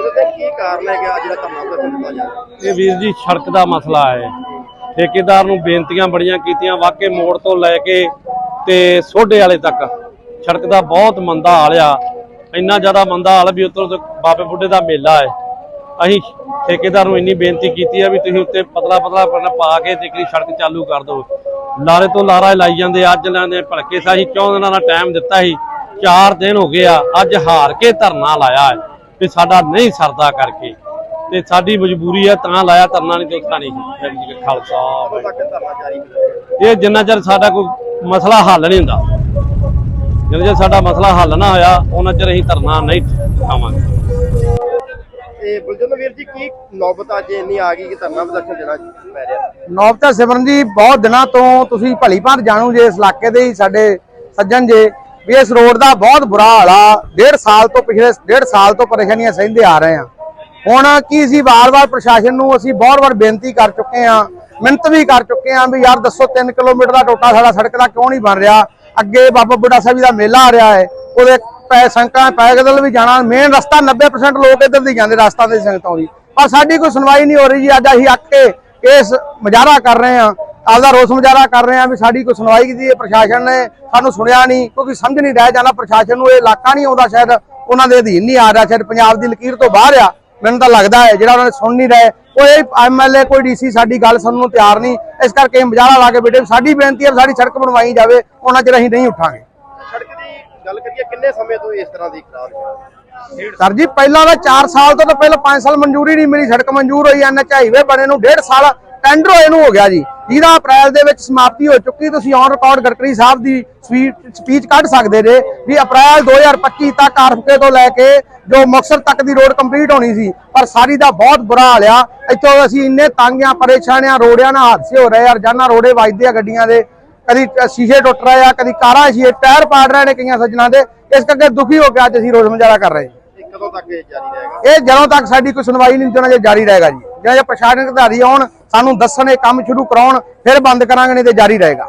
ਉਹਦੇ ਤੇ ਕੀ ਕਾਰਨ ਹੈ ਕਿ ਅੱਜ ਜਿਹੜਾ ਧਰਨਾ ਪ੍ਰਦਰਸ਼ਨ ਕੀਤਾ ਜਾ ਰਿਹਾ? ਇਹ ਵੀਰ ਜੀ, ਸੜਕ ਦਾ ਮਸਲਾ ਹੈ। ਠੇਕੇਦਾਰ ਨੂੰ ਬੇਨਤੀਆਂ ਬੜੀਆਂ ਕੀਤੀਆਂ ਵਾਕੇ ਮੋੜ ਤੋਂ ਲੈ ਕੇ ਤੇ ਸੋਢੇ ਵਾਲੇ ਤੱਕ। ਸੜਕ ਦਾ ਬਹੁਤ ਮੰਦਾ ਹਾਲ ਆ। ਇੰਨਾ ਜ਼ਿਆਦਾ ਮੰਦਾ ਹਾਲ ਵੀ ਉੱਤੋਂ ਬਾਬੇ ਬੁੱਢੇ ਦਾ ਮੇਲਾ ਹੈ। ਅਸੀਂ ਠੇਕੇਦਾਰ ਨੂੰ ਇੰਨੀ ਬੇਨਤੀ ਕੀਤੀ ਆ ਵੀ ਤੁਸੀਂ ਉੱਤੇ ਪਤਲਾ ਪਤਲਾ ਪਾ ਕੇ ਤੇ ਸੜਕ ਚਾਲੂ ਕਰ ਦਿਓ। ਲਾਰੇ ਤੋਂ ਲਾਰਾ ਲਾਈ ਜਾਂਦੇ ਅੱਜ ਲੈਂਦੇ ਭਲਕੇ ਸਾਹੀ ਚੌਂ ਦਿਨਾਂ ਦਾ ਟਾਈਮ ਦਿੱਤਾ ਸੀ। 4 ਦਿਨ ਹੋ ਗਏ ਆ, ਅੱਜ ਹਾਰ ਕੇ ਧਰਨਾ ਲਾਇਆ ਹੈ। ਵੀ ਸਾਡਾ ਨਹੀਂ ਸਰਦਾ ਕਰਕੇ। ਤੇ ਸਾਡੀ ਮਜਬੂਰੀ ਆ ਤਾਂ ਲਾਇਆ ਧਰਨਾ ਨਹੀਂ ਤੇ ਉੱਥਾ ਨਹੀਂ ਖਾਲਸਾ ਇਹ ਜਿੰਨਾ ਚਿਰ ਸਾਡਾ ਕੋਈ ਮਸਲਾ ਹੱਲ ਨਹੀਂ ਹੁੰਦਾ ਜਿੰਨਾ ਚਿਰ ਸਾਡਾ ਮਸਲਾ ਹੱਲ ਨਾ ਹੋਇਆ ਉਹਨਾਂ ਚਿਰ ਅਸੀਂ ਧਰਨਾ ਨਹੀਂ ਖਾਵਾਂਗੇ। ਇਹ ਬਲਜਿੰਦਰ ਵੀਰ ਜੀ ਕੀ ਨੌਬਤ ਅੱਜ ਇੰਨੀ ਆ ਗਈ ਕਿ ਧਰਨਾ ਪ੍ਰਦਰਸ਼ਨ ਦੇਣਾ ਪੈ ਰਿਹਾ? ਨੌਬਤਾ ਸਿਮਰਨ ਜੀ ਬਹੁਤ ਦਿਨਾਂ ਤੋਂ ਤੁਸੀਂ ਭਲੀ ਭਾਂਤ ਜਾਣੂ ਜੇ ਇਸ ਇਲਾਕੇ ਦੇ ਹੀ ਸਾਡੇ ਸੱਜਣ ਜੇ। ਵੀ ਇਸ ਰੋਡ ਦਾ ਬਹੁਤ ਬੁਰਾ ਹਾਲ ਆ। ਡੇਢ ਸਾਲ ਤੋਂ ਪਿਛਲੇ, ਡੇਢ ਸਾਲ ਤੋਂ ਪਰੇਸ਼ਾਨੀਆਂ ਸਹਿੰਦੇ ਆ ਰਹੇ ਆ। ਹੁਣ ਕੀ ਸੀ ਵਾਰ-ਵਾਰ ਪ੍ਰਸ਼ਾਸਨ ਨੂੰ ਅਸੀਂ ਬਹੁਤ ਵਾਰ ਬੇਨਤੀ ਕਰ ਚੁੱਕੇ ਆ ਮਿਹਨਤ ਵੀ ਕਰ ਚੁੱਕੇ ਆ ਵੀ ਯਾਰ ਦੱਸੋ 3 ਕਿਲੋਮੀਟਰ ਦਾ ਟੋਟਾ ਸਾਡਾ ਸੜਕ ਦਾ ਕਿਉਂ ਨਹੀਂ ਬਣ ਰਿਹਾ? ਅੱਗੇ ਬਾਬਾ ਬੁੱਢਾ ਸਾਹਿਬ ਜੀ ਦਾ ਮੇਲਾ ਆ ਰਿਹਾ ਹੈ। ਉਹਦੇ ਪੈ ਸੰਕਾਂ ਪੈਗਦਲ ਵੀ ਜਾਣਾ ਮੇਨ ਰਸਤਾ 90% ਲੋਕ ਇੱਧਰ ਦੀ ਜਾਂਦੇ ਰਸਤਾ ਦੇ ਸੰਗਤਾਂ ਦੀ। ਪਰ ਸਾਡੀ ਕੋਈ ਸੁਣਵਾਈ ਨਹੀਂ ਹੋ ਰਹੀ ਜੀ। ਅੱਜ ਅਸੀਂ ਅੱਕ ਕੇ ਇਸ ਮੁਜ਼ਾਹਰਾ ਕਰ ਰਹੇ ਆ ਆਪਦਾ ਰੋਸ ਮੁਜ਼ਾਹਰਾ ਕਰ ਰਹੇ ਆ ਵੀ ਸਾਡੀ ਕੋਈ ਸੁਣਵਾਈ ਕੀਤੀ ਹੈ ਪ੍ਰਸ਼ਾਸਨ ਨੇ ਸਾਨੂੰ ਸੁਣਿਆ ਨਹੀਂ ਕਿਉਂਕਿ ਸਮਝ ਨਹੀਂ ਰਿਹਾ ਜਾਂਦਾ ਪ੍ਰਸ਼ਾਸਨ ਨੂੰ ਇਹ ਇਲਾਕਾ ਨਹੀਂ ਆਉਂਦਾ ਸ਼ਾਇਦ ਉਹਨਾਂ ਦੇ ਅਧੀਨ ਨਹੀਂ ਆ ਰਿਹਾ ਸ਼ਾਇਦ ਪੰਜਾਬ ਦੀ ਲਕੀਰ ਤੋਂ ਬਾਹਰ ਆ ਮੈਨੂੰ ਤਾਂ ਲੱਗਦਾ ਹੈ ਜਿਹੜਾ ਉਹਨਾਂ ਨੇ ਸੁਣ ਨਹੀਂ ਰਹੇ ਕੋਈ ਐਮਐਲਏ ਕੋਈ ਡੀਸੀ ਸਾਡੀ ਗੱਲ ਸੁਣਨ ਨੂੰ ਤਿਆਰ ਨਹੀਂ ਇਸ ਕਰਕੇ ਮੁਜ਼ਾਹਰਾ ਲਾ ਕੇ ਬੇਟੇ ਸਾਡੀ ਬੇਨਤੀ ਹੈ ਸਾਡੀ ਸੜਕ ਬਣਵਾਈ ਜਾਵੇ ਉਹਨਾਂ ਚਿਰ ਅਸੀਂ ਨਹੀਂ ਉੱਠਾਂਗੇ। ਸੜਕ ਦੀ ਗੱਲ ਕਰੀਏ ਕਿੰਨੇ ਸਮੇਂ ਤੋਂ ਇਸ ਤਰ੍ਹਾਂ ਦੀ ਖਰਾਬ ਹੈ? ਸਰ ਜੀ ਪਹਿਲਾਂ ਦਾ 4 ਸਾਲ ਤੋਂ ਤਾਂ ਪਹਿਲਾਂ 5 ਸਾਲ ਮਨਜ਼ੂਰੀ ਨਹੀਂ ਮਿਲੀ ਸੜਕ ਮਨਜ਼ੂਰ ਹੋਈ ਐਨਐਚ ਹਾਈਵੇ ਬਣੇ ਨੂੰ 1.5 ਸਾਲ ਟੈਂਡਰ ਹੋਏ ਨੂੰ ਹੋ ਗਿਆ ਜੀ। ਜਿਹਦਾ ਅਪ੍ਰੈਲ ਦੇ ਵਿੱਚ ਸਮਾਪਤੀ ਹੋ ਚੁੱਕੀ ਤੁਸੀਂ ਔਨ ਰਿਕਾਰਡ ਗਡਕਰੀ ਸਾਹਿਬ ਦੀ ਸਪੀਚ ਕੱਢ ਸਕਦੇ ਜੇ ਵੀ ਅਪ੍ਰੈਲ 2025 ਤੱਕ ਆਰਫਕੇ ਤੋਂ ਲੈ ਕੇ ਜੋ ਮੁਕਤਸਰ ਤੱਕ ਦੀ ਰੋਡ ਕੰਪਲੀਟ ਹੋਣੀ ਸੀ ਪਰ ਸਾਰੀ ਦਾ ਬਹੁਤ ਬੁਰਾ ਹਾਲ ਆ। ਇੱਥੋਂ ਅਸੀਂ ਇੰਨੇ ਤੰਗ ਆ ਪਰੇਸ਼ਾਨ ਆ ਰੋੜਿਆਂ ਨਾਲ ਹਾਦਸੇ ਹੋ ਰਹੇ ਆ ਰੋਜ਼ਾਨਾ ਰੋੜੇ ਵੱਜਦੇ ਆ ਗੱਡੀਆਂ ਦੇ। ਕਦੀ ਸ਼ੀਸ਼ੇ ਟੁੱਟ ਰਹੇ ਆ ਕਦੀ ਕਾਰਾਂ ਸ਼ੀਸ਼ੇ ਟਾਇਰ ਪਾੜ ਰਹੇ ਨੇ ਕਈਆਂ ਸੱਜਣਾ ਦੇ। ਇਸ ਕਰਕੇ ਦੁਖੀ ਹੋ ਕੇ ਅੱਜ ਅਸੀਂ ਰੋਜ਼ ਮੁਜ਼ਾਹਰਾ ਕਰ ਰਹੇ ਹਾਂ। ਕਦੋਂ ਤੱਕ ਇਹ ਜਾਰੀ ਰਹੇਗਾ? ਇਹ ਜਦੋਂ ਤੱਕ ਸਾਡੀ ਕੋਈ ਸੁਣਵਾਈ ਨਹੀਂ ਹੋਣਾ ਜੇ ਜਾਰੀ ਰਹੇਗਾ ਜੀ। ਜਾਂ ਪ੍ਰਸ਼ਾਸਨਿਕ ਅਧਿਕਾਰੀ ਆਉਣ, ਸਾਨੂੰ ਦੱਸਣ ਇਹ ਕੰਮ ਸ਼ੁਰੂ ਕਰਾਉਣ, ਫਿਰ ਬੰਦ ਕਰਾਂਗੇ, ਨਹੀਂ ਤੇ ਜਾਰੀ ਰਹੇਗਾ।